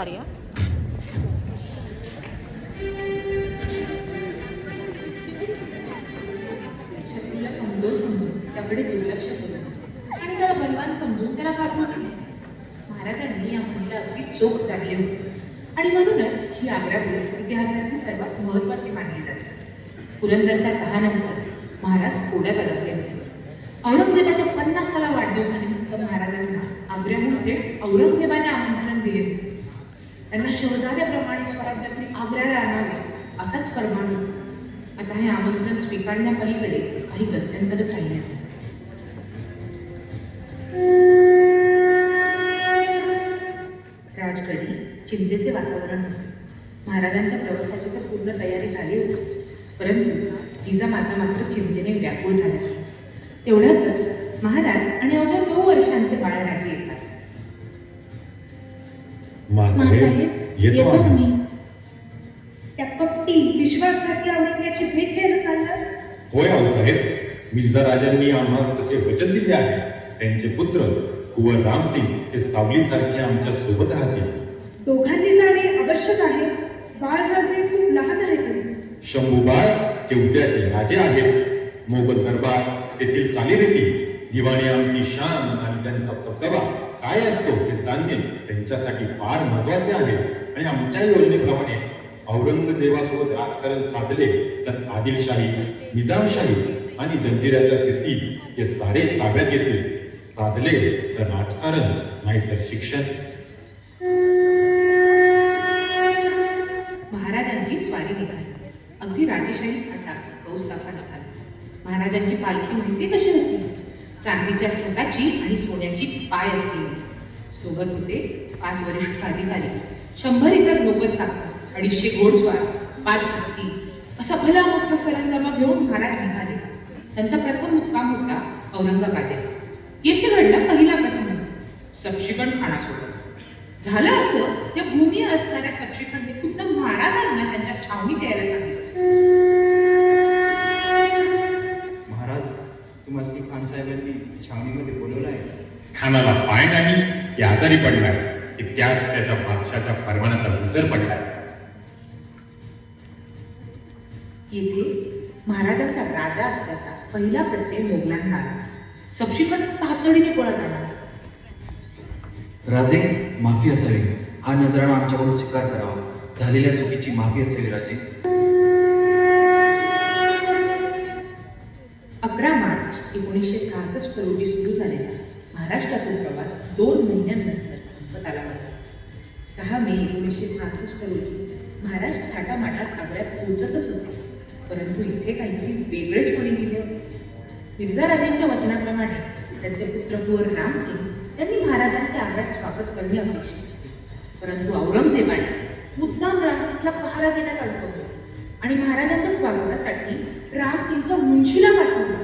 कार्य शत्रूला कमजोर समजून. त्याकडे दुर्लक्ष केलं आणि त्याला बलवान समजून त्याला घाबरून आणलं. महाराजांनी या मुलीला अगदी चोख जागले होते. आणि म्हणूनच ही आग्रा इतिहासातली सर्वात महत्वाची मानली जाते. पुरंदरच्या दहानंतर महाराज कोड्यात अडकले होते. औरंगजेबाच्या पन्नासाला वाढदिवसानिमित्त महाराजांना आग्र्याहून थेट औरंगजेबाने आमंत्रण दिले होते. त्यांना शहजाद्याप्रमाणे स्वराज्यात आग्र्याला आणावे असाच परमान आता हे आमंत्रण स्वीकारण्यापलीकडे काही गत्यंतरच राहिले नाही. राजगडी चिंतेचे वातावरण होते. महाराजांच्या प्रवासाची तर पूर्ण तयारी झाली होती. परंतु जिजामाता मात्र चिंतेने व्याकुळ झाल्या. तेवढ्यातच महाराज आणि अवघ्या नऊ वर्षांचे बाळराजे येतात. मासाहेब येतो आम्ही. त्या कपटी विश्वासघाती औरंग्याची भेट घ्यायला चाललं. होय आऊसाहेब मिर्झा राजांनी आम्हास तसे वचन दिले आहे. त्यांचे पुत्र कुंवर रामसिंग हे सावलीसारखे आमच्यासोबत राहतील. दोघांनी जाणे आवश्यक आहे. बाळराजे खूप लहान आहेत अजून. शंभूबाळ हे उद्याचे राजे आहेत. मोगल दरबार तेथील चालीरीती दिवाणी आमची शान आणि त्यांचा दबदबा काय असतो हे जाणणे त्यांच्यासाठी फार महत्त्वाचे आहे. आणि आमच्या योजनेप्रमाणे औरंगजेबासोबत राजकारण साधले तर आदिलशाही निजामशाही आणि जंजिराच्या सिद्धी हे सारेच ताब्यात येतील साधले तर राजकारण नाहीतर शिक्षण. महाराजांची स्वारी निघाली. अगदी राजेशाही थाटात कौस्तफा निघाली महाराजांची पालखी माहिती कशी होती? चांदीच्या छताची आणि सोन्याची पाय असतील. सोबत होते पाच वरिष्ठ अधिकारी शंभर इतर लोक चाकं अडीचशे घोडस्वार पाच हत्ती असा भला मोठा सरंजामा घेऊन महाराज निघाले. त्यांचा प्रथम मुक्काम होता औरंगाबादेत येथे घडला पहिला प्रसंग. सपशिकण खाणासोबत झालं असं त्या भूमी असणाऱ्या सप्शिकणने खुद्द महाराजांना त्यांच्या छावणी द्यायला सांगितलं महाराज तुम्हाला खान साहेबांनी छावणीमध्ये बोलवलं आहे. खानाला पाय नाही की आजारी पडलाय की त्यास त्याच्या बादशाच्या फरमानाचा विसर पडलाय. येथे महाराजांचा राजा असल्याचा पहिला प्रत्यय मोगलांना आला. सपशिकण तातडीने पळत आला. राजे माफी असावी. हा नजराणा आमच्याकडून स्वीकार करावा. झालेल्या चुकीची माफी असावी राजे. अकरा मार्च एकोणीसशे सहासष्ट रोजी सुरू झालेला महाराष्ट्रातील प्रवास दोन महिन्यांनंतर संपत आला होता. सहा मे एकोणीसशे सहासष्ट रोजी महाराज थाटामाटात आग्र्यात पोहोचतच होते. परंतु इथे काहीतरी वेगळेच कोणी लिहिले होते. मिर्झा राजेंच्या वचनाप्रमाणे त्यांचे पुत्र कुवर रामसिंग यांनी महाराजांचे आग्र्यात स्वागत करणे अपेक्षित परंतु औरंगजेबाने मुद्दाम रामसिंगला पहारा देण्यात अडकवलं आणि महाराजांच्या स्वागतासाठी रामसिंगच्या मुंशीला पाठवला.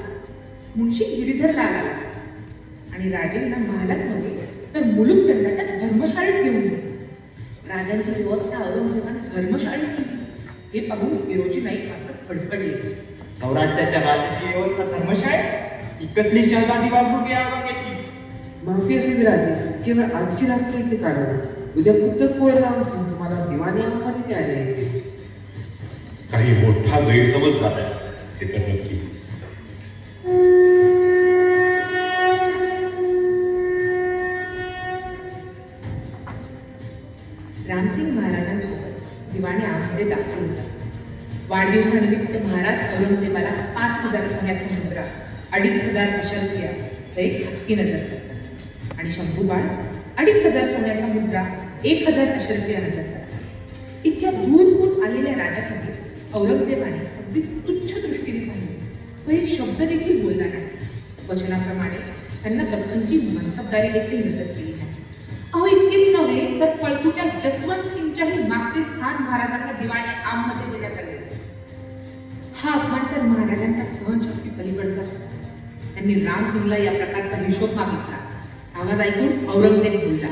मुंशी गिरीधर लाल आला आणि राजेंना महालात नव्हे तर मुलुकचंदाच्या धर्मशाळेत घेऊन गेले राजांची व्यवस्था औरंगजेबाने धर्मशाळेत केली. हे पाहून हिरोजी नाईक मात्र फडफडलेच सौराष्ट्राच्या राजाची व्यवस्था धर्मशाळेत? ही कसली शहजादी वागणूक आहे औरंग्याची माफी असेल राजे केवळ आजची रात्र इथे काढावी. उद्या खुद्द कुवर रामसिंग तुम्हाला दिवाणी अंबानी द्यायला येते काही मोठा गैरसमज झालाय. हे तर नक्कीच. रामसिंग महाराजांसोबत दिवाणी आमध्ये दाखल होता. वाढदिवसानिमित्त महाराज औरंगजेबाला पाच हजार सोन्याची मुद्रा अडीच हजार अशरफिया व एक हत्ती नजर करतात. आणि शंभूबाळ अडीच हजार सोन्याच्या मुद्रा एक हजार अशरफिया नजर करतात. इतक्या दूरहून आलेल्या राजाकडे औरंगजेबाने व एक शब्द देखील बोलला नाही. वचनाप्रमाणे त्यांना दख्खनची मनसबदारी देखील नजर केली नाही. अहो इतकेच नव्हे तर पळकुट्या जसवंत सिंगच्याही मागचे स्थान महाराजांना दिवाणी आममध्ये देण्यात आले. हा अपमान तर महाराजांच्या सहनशक्ती पलीकडचाच होता. त्यांनी रामसिंगला या प्रकारचा हिशोब मागितला. आवाज ऐकून औरंगजेब बोलला.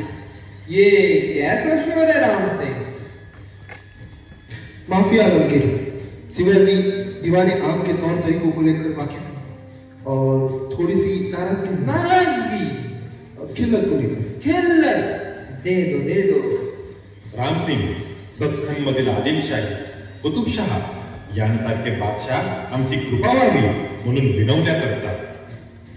ये कैसा शोर है राम से माफी आलमगीर शिवाजी दीवाने आम के तौर तरीकों को लेकर वाकिफ हैं। और थोड़ी सी नाराज़गी। नाराज़गी खिल्लत को लेकर। खिल्लत? दे दो दे दो। राम रामसिंग दख्खन मधील आदिलशाही कुतुबशहा यांसारखे बादशाह आमची कृपा व्हावी म्हणून विनवण्या करतात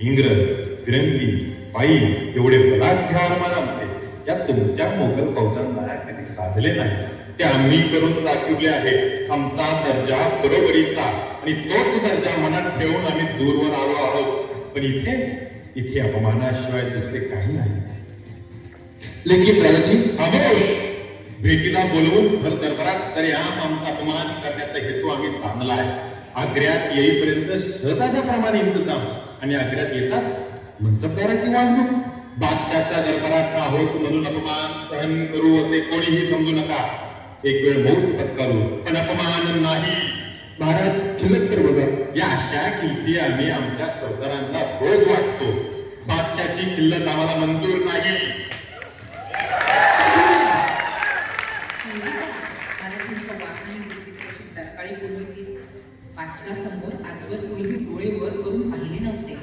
इंग्रज फिरंगी पायी एवढे बलाढ्य आमचे या तुमच्या मोगल फौजांना कधी साधले नाही. ते आम्ही करून दाखवले आहे आमचा दर्जा बरोबरीचा आणि तोच दर्जा मनात ठेवून आम्ही दूरवर आलो आहोत. पण इथे इथे अपमानाशिवाय दुसरे काही नाही. लेकिन राजाजी खामोश भेटीला बोलवून भर दरबारात सरेआम आमचा अपमान करण्याचा हेतू आम्ही जाणला आहे. आग्र्यात येईपर्यंत शहजाद्याप्रमाणे इंतजाम आणि आग्र्यात येताच मनसबदाराची वागणूक. बादशाच्या दरबारात आहोत म्हणून अपमान सहन करू असे कोणीही समजू नका. एक वेळ मौन पत्करू. पण अपमान नाही. महाराज किल्लत तर बघा. या अशा किमती आम्ही आमच्या सरदारांना रोज वाटतो. बादशाची किल्लत आम्हाला मंजूर नाही. समोर आजवर डोळे वर करून पाहिले नव्हते.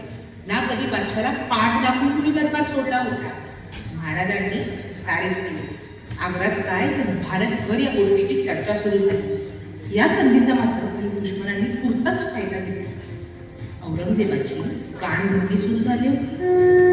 ना कधी बादशाला पाठ दाखवून कुणी दरबार सोडला होता? महाराजांनी सारेच केले. आग्राच काय? तर भारतभर या गोष्टीची चर्चा सुरू झाली. या संधीचा मात्र काही दुश्मनांनी पुरताच फायदा घेतला. औरंगजेबाची कानभरणी सुरू झाली होती.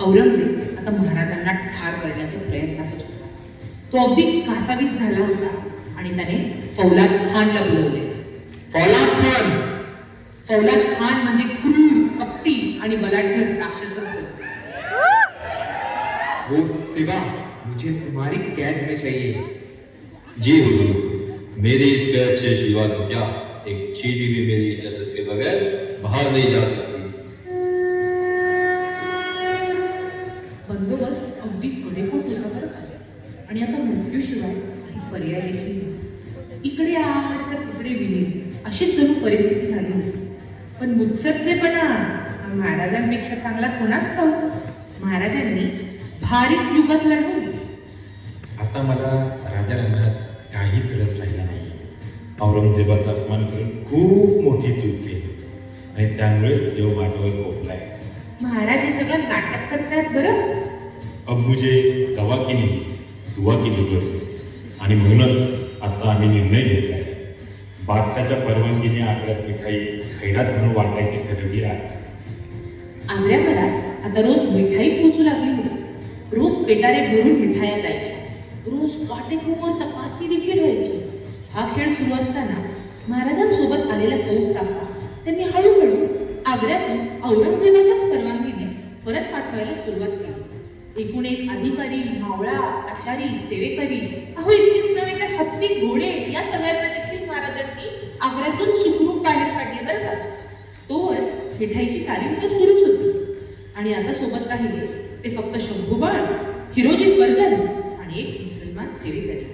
औरंगजेब आता महाराजांना ठार करण्याच्या प्रयत्नातच होता. तो अगदी कासावीस झाला होता आणि त्याने फौलाद खानला बोलवले. फौलाद खान! फौलाद खान म्हणजे क्रूर कपटी आणि बलाढ्य राक्षसच वो सिवा मुझे तुम्हारी कैद में चाहिए। जी हुजूर मेरी इस कैद से शिवा दुनिया एक चीनी भी मेरी इजाजत के बगैर बाहर नहीं जा सकती बंदोबस्त अगदी कडेकोट होता बरं का आणि आता मृत्यूशिवाय काही पर्याय देखील. इकडे आड तर तिकडे विलीन अशीच जणू परिस्थिती झाली होती. पण मुत्सद्देपणा हा महाराजांपेक्षा चांगला कोणाच ठाऊक? महाराजांनी भारीच युगात लढवली. आता मला राजा रंगात काहीच रस राहिला नाही. औरंगजेबाचा अपमान करून खूप मोठी चूक केली. आणि त्यामुळेच देव माझ्यावर कोपलाय. महाराज हे सगळं नाटक करतायत बरं? अब मुझे दवा की नाही? दुआ की जरूरत है. आणि म्हणूनच आता आम्ही निर्णय घेतला बादशाच्या परवानगीने आग्र्यात मिठाई खैरात म्हणून वाटायचे ठरवले आहे आग्र्याभरात आता रोज मिठाई पोचू लागली होती. रोज पेटारे भरून मिठाया जायच्या. रोज काटेकोर तपासणी देखील व्हायची. हा खेळ सुरू असताना महाराजांसोबत आलेला फौज त्यांनी हळूहळू आग्र्यातून औरंगजेबाच्याच परवानगीने परत पाठवायला सुरुवात केली. एकूण एक अधिकारी मावळा आचारी सेवेकरी अहो इतकेच नव्हे तर हत्ती घोडे या सगळ्यांना देखील महाराजांनी आग्र्यातून सुखरूप बाहेर काढले बरं का? तोवर मिठाईची तालीम तर सुरूच होती. आणि आता सोबत राहिले ते फक्त शंभूबाळ हिरोजी फर्जन आणि एक मुसलमान सेवेकरी.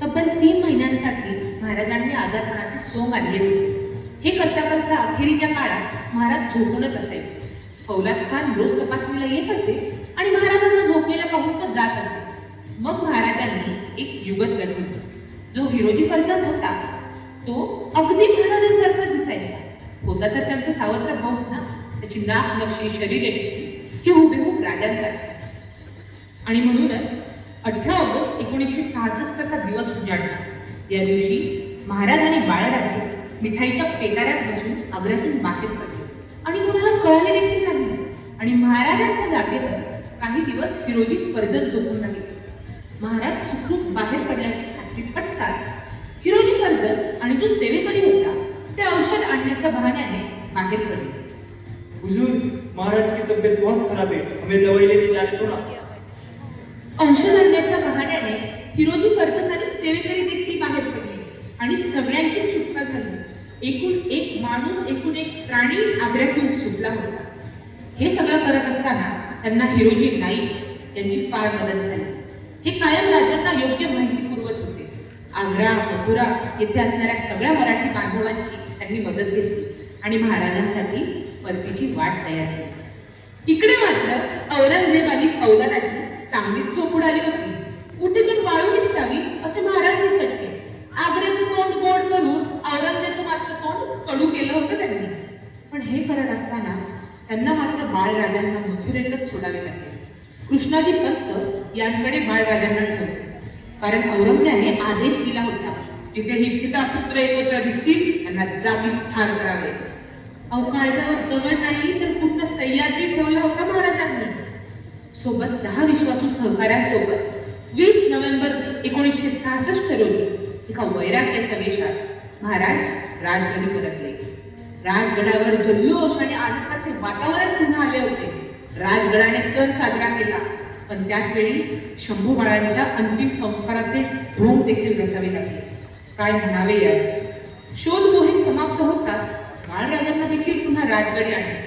तब्बल तीन महिन्यांसाठी महाराजांनी आजारपणाची सोंग आणली होती. हे करता करता अखेरीच्या काळात महाराज झोपूनच असायचे. फौलाद खान रोज तपासणीला येत असे आणि महाराजांना झोपलेला पाहून तो जात असे. मग महाराजांनी एक युगत लढवलं जो हिरोजी फर्जंद होता तो अगदी महाराजांसारखा दिसायचा. होता तर त्यांचा सावत्र भाऊच ना? त्याची नाक नक्षी शरीरयष्टी ही हुबेहूब राजांसारखीच आणि म्हणूनच अठरा ऑगस्ट एकोणीसशे सहासष्टचा दिवस उजाडला. या दिवशी महाराज आणि बाळराजे मिठाईच्या पेटाऱ्यात बसून आग्र्यातून बाहेर पडले. आणि कोणाला कळाले देखील नाही. आणि महाराजांच्या जागेवर काही दिवस हिरोजी फर्जत झोपून राहिले. महाराज सुखरूप बाहेर पडल्याची खात्री पटताच हिरोजी फर्जत आणि जो सेवेकरी होता ते औषध आणण्याच्या बहाण्याने बाहेर पडले. हुजूर महाराज की तबीयत बहुत खराब है हमें दवाई लेने जाने दो ना. अंशधान्याच्या आणण्याच्या बहाण्याने हिरोजी फर्जंद आणि सेवेकरी देखील बाहेर पडले आणि सगळ्यांची सुटका झाली. एकूण एक माणूस एकूण एक प्राणी आग्र्यातून सुटला होता. हे सगळं करत असताना त्यांना हिरोजी नाईक यांची फार मदत झाली. हे कायम राजांना योग्य माहिती पुरवत होते. आग्रा मथुरा येथे असणाऱ्या सगळ्या मराठी बांधवांची त्यांनी मदत घेतली आणि महाराजांसाठी परतीची वाट तयार केली. इकडे मात्र औरंगजेबानी फौलादाची चांगलीच चोप उडाली होती. कुठेतून वाळू निष्ठावी असे महाराज निसटले आग्र्याचं तोंड गोड करून औरंगजेचं मात्र तोंड कडू केलं होतं त्यांनी. पण हे करत असताना त्यांना मात्र बाळराजांना मथुरेतच सोडावे लागले. कृष्णाजी पंत यांकडे बाळराजांना ठेवले कारण औरंग्याने आदेश दिला होता जिथेही पिता पुत्र एकत्र दिसतील त्यांना जागी स्थान करावे. अवकाळजावर दगड नाही तर पूर्ण सह्याद्री ठेवला होता महाराजांनी. सोबत दहा विश्वासू सहकाऱ्यांसोबत वीस नोव्हेंबर एकोणीसशे सहासष्ट रोजी एका वैराग्याच्या वेशात महाराज राजगडी परतले. राजगडावर जल्लोष आणि आनंदाचे वातावरण पुन्हा आले होते. राजगडाने सण साजरा केला पण त्याच वेळी शंभू बाळांच्या अंतिम संस्काराचे ढोंग देखील रचावे लागले. काय म्हणावे यास? शोध मोहीम समाप्त होताच बाळराजांना देखील पुन्हा राजगडी आणले.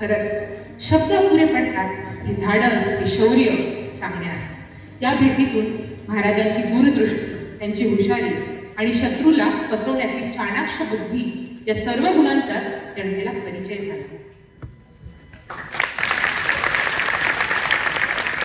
खरंच शब्द अपुरे पडतात हे धाडस हे शौर्य सांगण्यास. या भेटीतून महाराजांची दूरदृष्टी त्यांची हुशारी आणि शत्रूला फसवण्यातील चाणाक्ष बुद्धी या सर्व गुणांचाच जनतेला परिचय झाला.